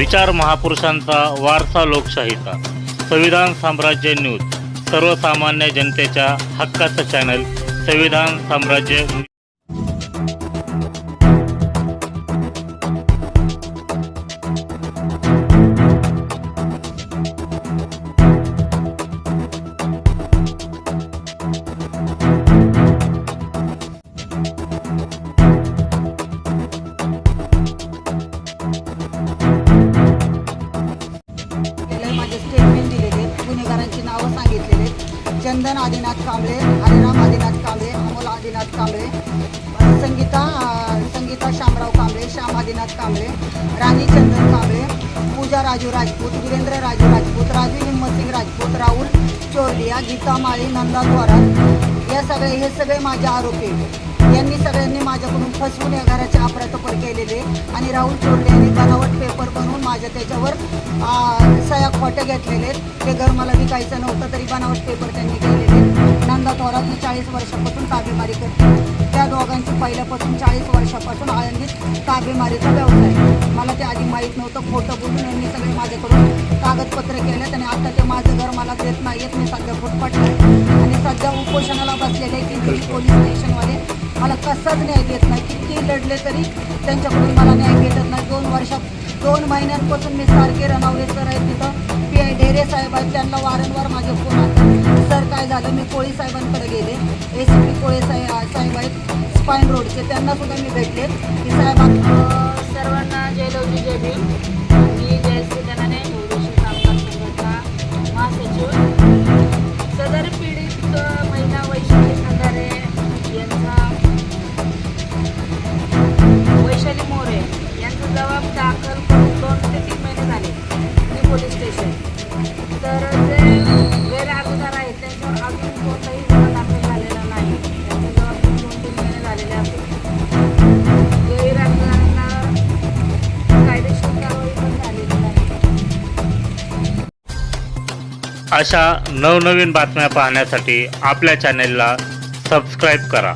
विचार महापुरुषांचा वारसा लोकशाहीचा. संविधान साम्राज्य न्यूज. सर्वसामान्य जनतेच्या हक्काचं चॅनल. संविधान साम्राज्य चंदन आदिनाथ कांबळे हरिराम आदिनाथ कांबळे अमोल आदिनाथ कांबळे संगीता संगीता शामराव कांबळे श्याम आदिनाथ कांबळे राणी चंदन कांबळे पूजा राजू राजपूत वीरेंद्र राजू राजपूत राजू हिम्मतसिंग राजपूत राहुल चोरलिया गीता माळी नंदा थोरात या सगळे हे सगळे माझे आरोपी यांनी सगळ्यांनी माझ्याकडून फसवून या घराचे अफरातफर केलेले आणि राहुल चोरले यांनी बनावट पेपर बनवून माझ्या त्याच्यावर आ, घेतलेले ते घर मला विकायचं नव्हतं तरी बनावट पेपर त्यांनी केलेले नंदा थोरात मी चाळीस वर्षापासून ताबेमारी करते. त्या दोघांची पहिल्यापासून चाळीस वर्षापासून आळंदीत ताबेमारीचा व्यवसाय मला ते आधी माहीत नव्हतं खोटं बोलून यांनी सगळे माझ्याकडून कागदपत्र केलेत आणि आता ते माझं घर मला देत आहेत. मी सध्या फुटपाटलं आणि सध्या उपोषणाला बसलेले किती पोलीस स्टेशनवाले. मला कसाच न्याय देत नाही. किती लढले तरी त्यांच्याकडून मला न्याय भेटत दोन महिन्यांपासून मी सारखे रनवले सर आहेत तिथं. पी आय ढेरे साहेब आहेत त्यांना वारंवार माझे फोन असतात सर काय झालं? मी कोळी साहेबांकडे गेले. ए सी पी कोळे साहेब साहेब आहेत स्पाईन रोडचे. त्यांना सुद्धा मी भेटले. की साहेब सर्वांना जय लवजी जय भीम. दाखल करून दोन ते तीन महिने झाले मी पोलीस स्टेशन. तर जे गैर अर्जदार आहेत त्यांच्यावर अजून कोणताही गुन्हा दाखल झालेला नाही. त्यांचा जबाब दोन तीन महिने झालेले असून गैर अर्जदारांना कायदेशीर कारवाई पण झालेली नाही. अशा नवनवीन बातम्या पाहण्यासाठी आपल्या चॅनेलला सबस्क्राईब करा.